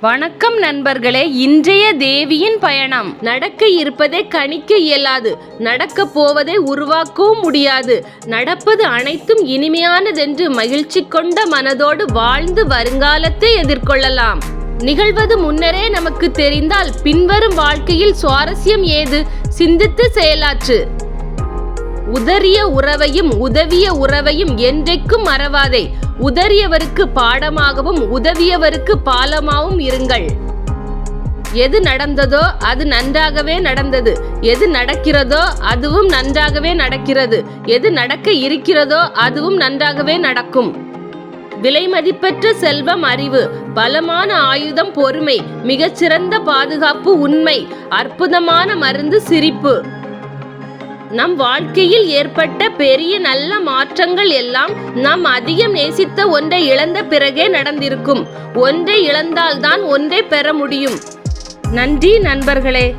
வணக்கம் நண்பர்களே இன்றைய தேவியின் பயணம். நடக்க இருப்பதை கணிக்க இயலாது. நடக்க போவதை உருவாக்கவும் முடியாது. நடப்பது அனைத்தும் இனிமையானதென்று மகிழ்ச்சி கொண்ட மனதோடு வாழ்ந்து வருங்காலத்தை எதிர்கொள்ளலாம். நிகழ்வது முன்னரே நமக்கு தெரிந்தால் பின்வரும் வாழ்க்கையில் சுவாரஸ்யம் ஏது? சிந்தித்து செயலாற்று. உதறிய உறவையும் உதவிய உறவையும் என்றைக்கும் மறவாதே. உதறியவருக்கு பாடமாகவும் உதவியவருக்கு பாலமாகவும் இருங்கள். எது நடந்ததோ அது நன்றாகவே நடந்தது. எது நடக்கிறதோ அதுவும் நன்றாகவே நடக்கிறது. எது நடக்க இருக்கிறதோ அதுவும் நன்றாகவே நடக்கும். விலைமதிப்பற்ற செல்வம் அறிவு பலமான ஆயுதம் பொறுமை மிகச்சிறந்த பாதுகாப்பு உண்மை அற்புதமான மருந்து சிரிப்பு. நம் வாழ்க்கையில் ஏற்பட்ட பெரிய நல்ல மாற்றங்கள் எல்லாம் நாம் அதிகம் நேசித்த ஒன்றை இழந்த பிறகே நடந்திருக்கும். ஒன்றை இழந்தால்தான் ஒன்றை பெற முடியும். நன்றி நண்பர்களே.